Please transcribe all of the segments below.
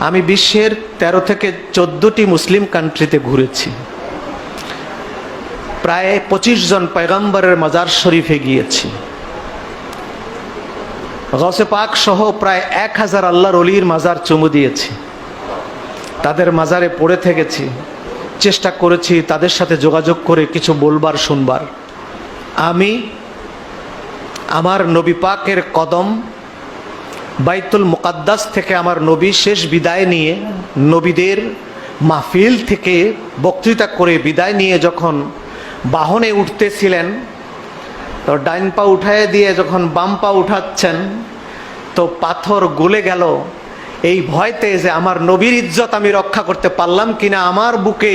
আমি বিশ্বের ১৩ থেকে চোদ্দটি মুসলিম কান্ট্রিতে ঘুরেছি। প্রায় পঁচিশ জন পয়গম্বরের মাজার শরীফে গিয়েছি। গসে পাক সহ প্রায় এক হাজার আল্লাহর অলির মাজার চুমু দিয়েছি। তাদের মাজারে পড়ে থেকেছি। চেষ্টা করেছি তাদের সাথে যোগাযোগ করে কিছু বলবার, শুনবার। আমি আমার নবী পাকের কদম বাইতুল মুকাদ্দাস থেকে আমার নবী শেষ বিদায় নিয়ে নবীদের মাহফিল থেকে বক্তৃতা করে বিদায় নিয়ে যখন বাহনে উঠতেছিলেন, তো ডাইন পা উঠায় দিয়ে যখন বাম পা উঠাচ্ছেন, তো পাথর গলে গেল। এই ভয়তে যে আমার নবীর ইজ্জত আমি রক্ষা করতে পারলাম কিনা আমার বুকে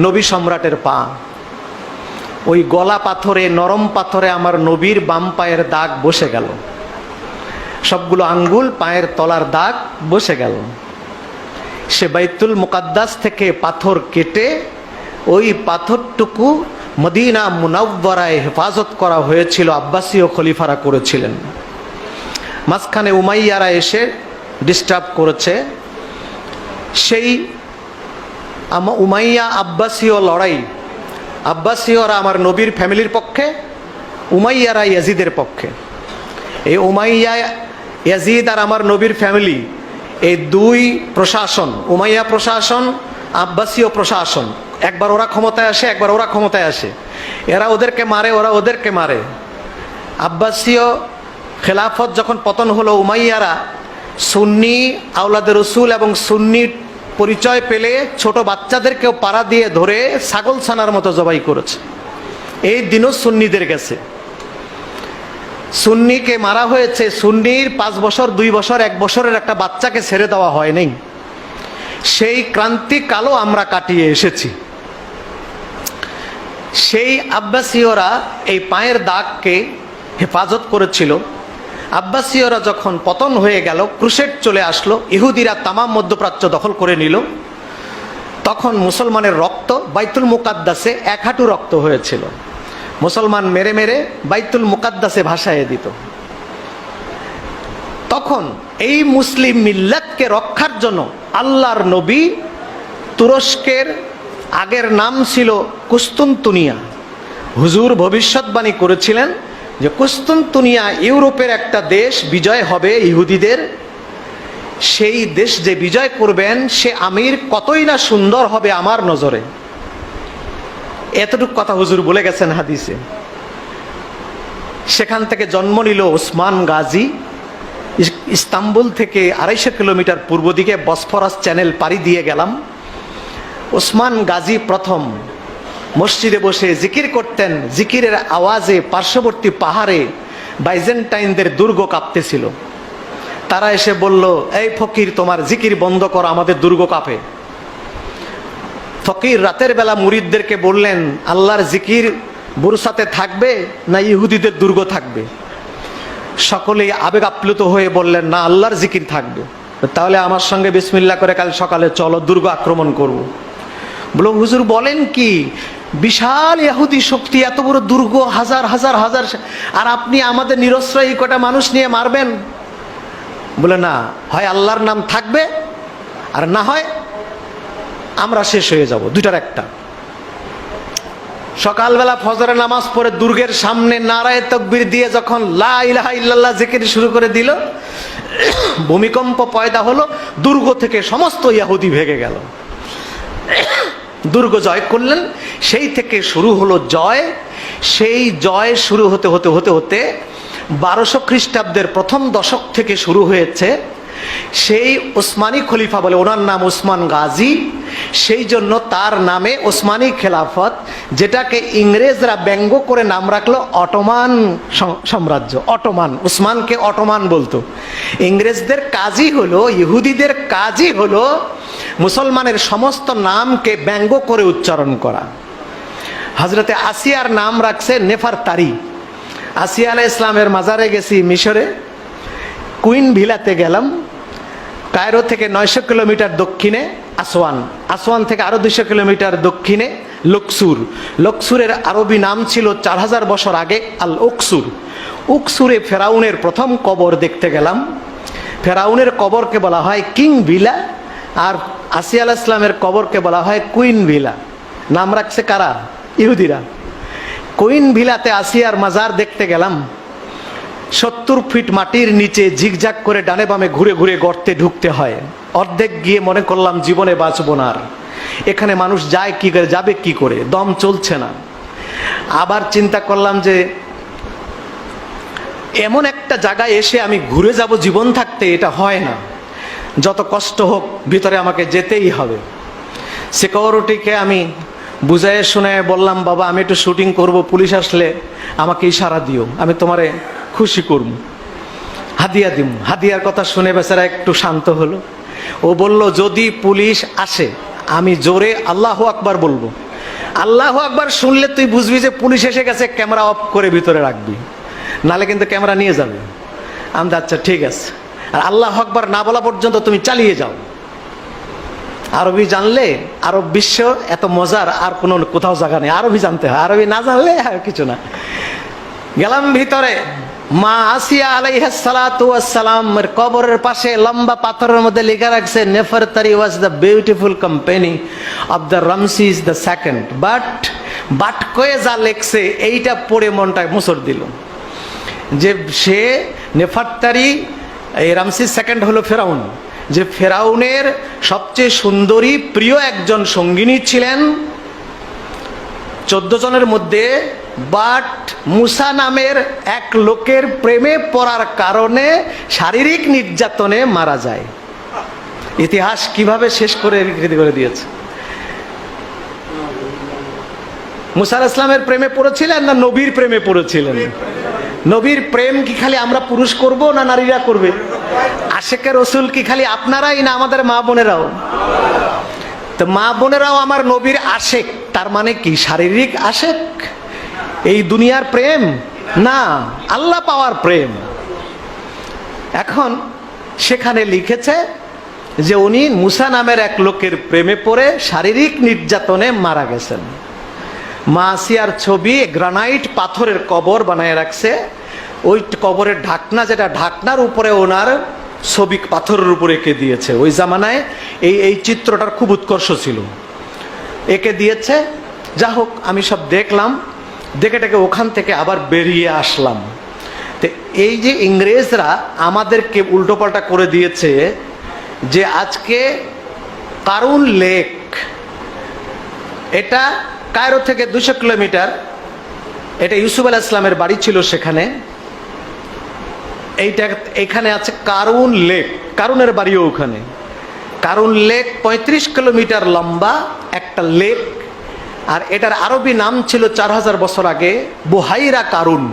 নবী সম্রাটের পা। ওই গলা পাথরে, নরম পাথরে আমার নবীর বাম পায়ের দাগ বসে গেল। সবগুলো আঙ্গুল, পায়ের তলার দাগ বসে গেল। সে বাইতুল মুকাদ্দাস থেকে পাথর কেটে ওই পাথরটুকু মদিনা মুনাব্বরায় হেফাজত করা হয়েছিল আব্বাসীয় খলিফারা করেছিলেন। মাঝখানে উমাইয়ারা এসে ডিস্টার্ব করেছে। সেই উমাইয়া আব্বাসীয় লড়াই, আব্বাসীয়রা আমার নবীর ফ্যামিলির পক্ষে, উমাইয়ারা ইয়াজিদের পক্ষে। এই উমাইয়া ইয়াজিদ আর আমার নবীর ফ্যামিলি, এই দুই প্রশাসন, উমাইয়া প্রশাসন, আব্বাসীয় প্রশাসন, একবার ওরা ক্ষমতায় আসে, একবার ওরা ক্ষমতায় আসে। এরা ওদেরকে মারে, ওরা ওদেরকে মারে। আব্বাসীয় খেলাফত যখন পতন হলো, উমাইয়ারা সুন্নি আওলাদের রসুল এবং সুন্নি পরিচয় পেলে ছোট বাচ্চাদেরকেও পাড়া দিয়ে ধরে ছাগল ছানার মতো জবাই করেছে। এই দিনও সুন্নিদের গেছে। সুন্নিকে মারা হয়েছে, সুন্নির পাঁচ বছর, দুই বছর, এক বছরের একটা বাচ্চাকে ছেড়ে দেওয়া হয়নি সেই ক্রান্তিকালও আমরা কাটিয়ে এসেছি। সেই আব্বাসীয়রা এই পায়ের দাগকে হেফাজত করেছিল। আব্বাসীয়রা যখন পতন হয়ে গেল ক্রুশেট চলে আসলো, ইহুদিরা তামাম মধ্যপ্রাচ্য দখল করে নিল। তখন মুসলমানের রক্ত বাইতুল মুকাদ্দাসে এক হাঁটু রক্ত হয়েছিল। মুসলমান মেরে মেরে বাইতুল মুকাদ্দাসে ভাসায় দিত। তখন এই মুসলিম মিল্লাতকে রক্ষার জন্য আল্লাহর নবী তুরস্কের আগের নাম ছিল কুস্তুনতুনিয়া। হুজুর ভবিষ্যৎবাণী করেছিলেন যে কুস্তুনতুনিয়া ইউরোপের একটা দেশ বিজয় হবে ইহুদিদের। সেই দেশ যে বিজয় করবেন, সে আমির কতই না সুন্দর হবে আমার নজরে। এতটুকু কথা হুজুর বলে গেছেন হাদিসে। সেখান থেকে জন্ম নিল ওসমান গাজী। ইস্তাম্বুল থেকে আড়াইশো কিলোমিটার পূর্ব দিকে বসফরাস চ্যানেল পাড়ি দিয়ে গেলাম। ওসমান গাজী প্রথম মসজিদে বসে জিকির করতেন। জিকিরের আওয়াজে পার্শ্ববর্তী পাহাড়ে বাইজেন্টাইনদের দুর্গ কাঁপতেছিল। তারা এসে বলল, এই ফকির, তোমার জিকির বন্ধ কর, আমাদের দুর্গ কাঁপে। ফকির রাতের বেলা মুরিদদেরকে বললেন, আল্লাহর জিকির বুরসাতে থাকবে না ইহুদিদের দুর্গ থাকবে? সকলেই আবেগ আপ্লুত হয়ে বললেন, না, আল্লাহর জিকির থাকবে। তাহলে আমার সঙ্গে বিসমিল্লা করে কাল সকালে চলো দুর্গ আক্রমণ করব। বলো হুজুর বলেন কি, বিশাল ইহুদি শক্তি, এত বড় দুর্গ, হাজার হাজার হাজার, আর আপনি আমাদের নিরস্ত্রয়ী কটা মানুষ নিয়ে মারবেন? বলে না, হয় আল্লাহর নাম থাকবে আর না হয় আমরা শেষ হয়ে যাব, দুইটার একটা। সকালবেলা ফজরে নামাজ পড়ে দুর্গের সামনে নারায় তকবির দিয়ে যখন লা ইলাহা ইল্লাল্লাহ শুরু করে দিল, ভূমিকম্প পয়দা হলো, দুর্গ থেকে সমস্ত ইয়াহুদি ভেঙে গেল। দুর্গ জয় করলেন, সেই থেকে শুরু হলো জয়। সেই জয় শুরু হতে হতে হতে হতে বারোশো খ্রিস্টাব্দের প্রথম দশক থেকে শুরু হয়েছে। সেই ওসমানী খলিফা বলে, ওনার নাম ওসমান গাজী। সেই জন্য তার নামে ওসমানী খেলাফত, যেটাকে ইংরেজরা ব্যঙ্গ করে নাম রাখল অটোমান সাম্রাজ্য, অটোমান উসমানকে অটোমান বলতো। ইংরেজদের কাজই হলো, ইহুদিদের কাজই হলো মুসলমানের সমস্ত নামকে ব্যঙ্গ করে উচ্চারণ করা। হজরতে আসিয়ার নাম রাখছে নেফার তারি। আসিয়া আলাহ ইসলামের মাজারে গেছি মিশরে, কুইন ভিলাতে গেলাম, কায়রো থেকে নয়শো কিলোমিটার দক্ষিণে। আসওয়ান। আসওয়ান থেকে আরও দুশো কিলোমিটার দক্ষিণে লকসুর। লকসুরের আরবি নাম ছিল চার হাজার বছর আগে আল উকসুর উকসুরে ফেরাউনের প্রথম কবর দেখতে গেলাম। ফেরাউনের কবরকে বলা হয় কিং ভিলা, আর আসিয়া ইসলামের কবরকে বলা হয় কুইন ভিলা। নাম রাখছে কারা? ইহুদিরা। কুইন ভিলাতে আসিয়ার মাজার দেখতে গেলাম। সত্তর ফিট মাটির নিচে ঝিকঝাক করে ডানে বামে ঘুরে ঘুরে গর্তে ঢুকতে হয়। অর্ধেক গিয়ে মনে করলাম জীবনে বাঁচব না আর। এখানে মানুষ যায় কি করে, যাবে কি করে? দম চলছে না। আবার চিন্তা করলাম যে, এমন একটা জায়গায় এসে আমি ঘুরে যাব জীবন থাকতে, এটা হয় না। যত কষ্ট হোক, ভিতরে আমাকে যেতেই হবে। সিকিউরিটিকে আমি বুঝাই শুনে বললাম, বাবা, আমি একটু শুটিং করব, পুলিশ আসলে আমাকে ইশারা দিও। আমি তোমারে খুশি করব। হাদিয়া দিম। হাদিয়ার কথা শুনে বেচারা একটু শান্ত হলো। ও বলল, যদি পুলিশ আসে, আমি জোরে আল্লাহ আকবার বলব। আল্লাহ আকবার শুনলে তুই বুঝবি যে পুলিশ এসে গেছে, ক্যামেরা অফ করে ভিতরে রাখবি। নালে কিন্তু ক্যামেরা নিয়ে যাবে। আমি আচ্ছা ঠিক আছে। আর আল্লাহ আকবার না বলা পর্যন্ত তুমি চালিয়ে যাও। আরবি জানলে, আরব বিশ্ব এত মজার, আর কোনো কোথাও জায়গা নেই। আরবি জানতে হয়। আরবি না জানলে আর কিছু না। গেলাম ভিতরে। মা আসিয়া আলাইহাসালামের কবরের পাশে লম্বা পাথরের মধ্যে লেখা রাখছে Nefertari was the beautiful company of the Ramses the second but but কয়ে যা লেখছে, এইটা পড়ে মনটা মুসর দিল। যে সে নেফারতারি এই রামসিস সেকেন্ড হলো ফেরাউন। যে ফেরাউনের সবচেয়ে সুন্দরী, প্রিয় একজন সঙ্গিনী ছিলেন চোদ্দ জনের মধ্যে বাট মুসা নামের এক লোকের প্রেমে পড়ার কারণে শারীরিক নির্যাতনে মারা যায়। ইতিহাস কীভাবে শেষ করে করে দিয়েছে? মুসার ইসলামের প্রেমে পড়েছিলেন না নবীর প্রেমে পড়েছিলেন? নবীর প্রেম কি খালি আমরা পুরুষ করব না নারীরা করবে? আশেকের রসুল কি খালি আপনারাই না আমাদের মা বোনেরাও? তো মা বোনেরাও আমার নবীর আশেক তার মানে কি? শারীরিক আশেক? এই দুনিয়ার প্রেম? না, আল্লাহ পাওয়ার প্রেম। এখন সেখানে লিখেছে যে উনি মুসা নামের এক লোকের প্রেমে পড়ে শারীরিক নির্যাতনে মারা গেছেন। মা আসিয়ার ছবি গ্রানাইট পাথরের কবর বানায় রাখছে। ওই কবরের ঢাকনা যেটা, ঢাকনার উপরে ওনার ছবি পাথরের উপরে এঁকে দিয়েছে। ওই জামানায় এই এই চিত্রটার খুব উৎকর্ষ ছিল। এঁকে দিয়েছে। যা হোক, আমি সব দেখলাম। দেখে টেকে ওখান থেকে আবার বেরিয়ে আসলাম। তো এই যে ইংরেজরা আমাদেরকে উল্টোপাল্টা করে দিয়েছে যে আজকে কারুন লেক, এটা কায়রো থেকে দুশো কিলোমিটার, এটা ইউসুফ আলাহ ইসলামের বাড়ি ছিল সেখানে। এইটা এখানে আছে কারুন লেক, কারুনের বাড়িও ওখানে। কারুন লেক ৩৫ কিলোমিটার লম্বা, একটা লেক, আর এটার আরবি নাম ছিল চার হাজার বছর আগে বুহাইরা কারুন।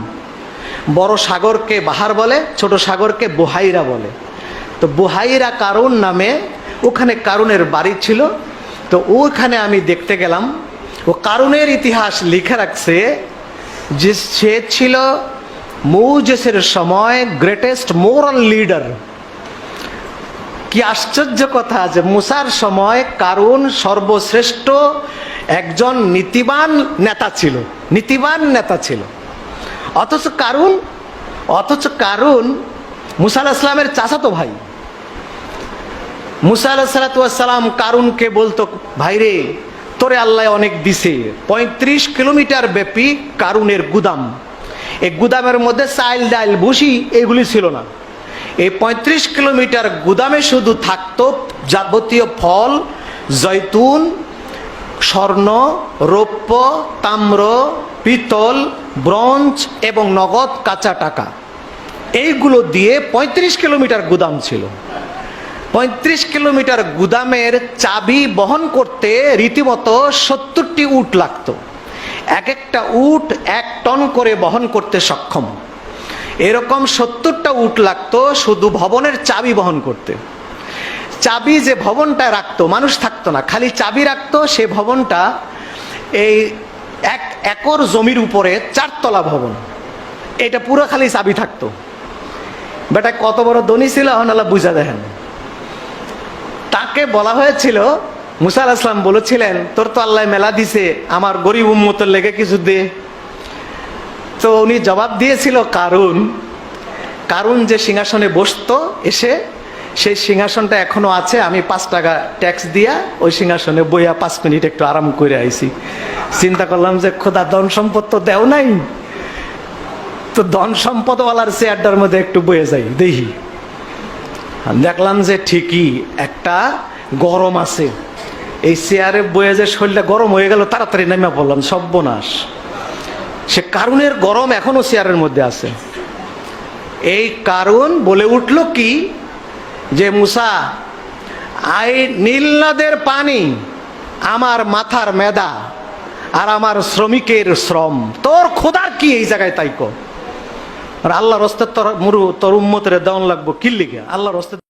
বড় সাগরকে বাহার বলে, ছোট সাগরকে বুহাইরা বলে। তো বুহাইরা কারুন নামে ওখানে কারুনের বাড়ি ছিল। তো ওখানে আমি দেখতে গেলাম, ও কারুনের ইতিহাস লিখে রাখছে যে সে ছিল মৌজেসের সময় গ্রেটেস্ট মোরাল লিডার কি আশ্চর্য কথা যে মুসার সময় কারুন সর্বশ্রেষ্ঠ একজন নীতিবান নেতা ছিল, নীতিবান নেতা ছিল। অথচ কারুন অথচ কারুন মুসা ইসলামের চাচাতো ভাই। মুসা আলাহ সালাতাম কারুনকে বলতো ভাইরে তোরে আল্লাহ অনেক দিছে, পঁয়ত্রিশ কিলোমিটার ব্যাপী কারুনের গুদাম। এই গুদামের মধ্যে চাইল ডাইল বসি এগুলি ছিল না। এই পঁয়ত্রিশ কিলোমিটার গুদামে শুধু থাকতো যাবতীয় ফল, জৈতুন, স্বর্ণ, রৌপ্য, তাম্র, পিতল, ব্রঞ্জ এবং নগদ কাঁচা টাকা। এইগুলো দিয়ে ৩৫ কিলোমিটার গুদাম ছিল। পঁয়ত্রিশ কিলোমিটার গুদামের চাবি বহন করতে রীতিমতো সত্তরটি উট লাগতো। এক একটা উট এক টন করে বহন করতে সক্ষম। এরকম সত্তরটা উট লাগতো শুধু ভবনের চাবি বহন করতে। চাবি যে ভবনটা রাখতো, মানুষ থাকতো না, খালি চাবি রাখতো, সে ভবনটা এই এক একর জমির উপরে চারতলা ভবন। এটা পুরো খালি চাবি থাকতো। বেটা কত বড় ধনী ছিল আল্লাহ বুঝা দেখেন। তাকে বলা হয়েছিল, মুসা আলাহ ইসলাম বলেছিলেন, তোর তো আল্লাহ মেলা দিছে, আমার গরিব উম্মতের লেগে কিছু দে। তো উনি জবাব দিয়েছিল কারণ কারণ যে সিংহাসনে বসতো এসে, সেই সিংহাসনটা এখনও আছে, আমি পাঁচ টাকা ট্যাক্স দিয়া ওই সিংহাসনে বইয়া পাঁচ মিনিট একটু আরাম করে আইছি। চিন্তা করলাম যে, খোদা, ধন সম্পদ তো দেও নাই? তো ধন সম্পদওয়ালার চেয়ারটার মধ্যে একটু বয়ে যাই, দেখি। দেখলাম যে ঠিকই একটা গরম আছে। এই চেয়ারে বয়ে যে শরীরটা গরম হয়ে গেল, তাড়াতাড়ি নেমে পড়লাম, সর্বনাশ। সে কারুনের গরম এখনও চেয়ারের মধ্যে আছে। এই কারণ বলে উঠল কি? যে, মুসা, আই নীলনদের পানি আমার মাথার মেদা আর আমার শ্রমিকের শ্রম। তোর খোদার কি এই জায়গায় তাই কো আর আল্লাহর রস্তে তোর মুরু, তোর উম্মতের দেওয়ান লাগবো। কিল্লিগে আল্লাহর রস্তে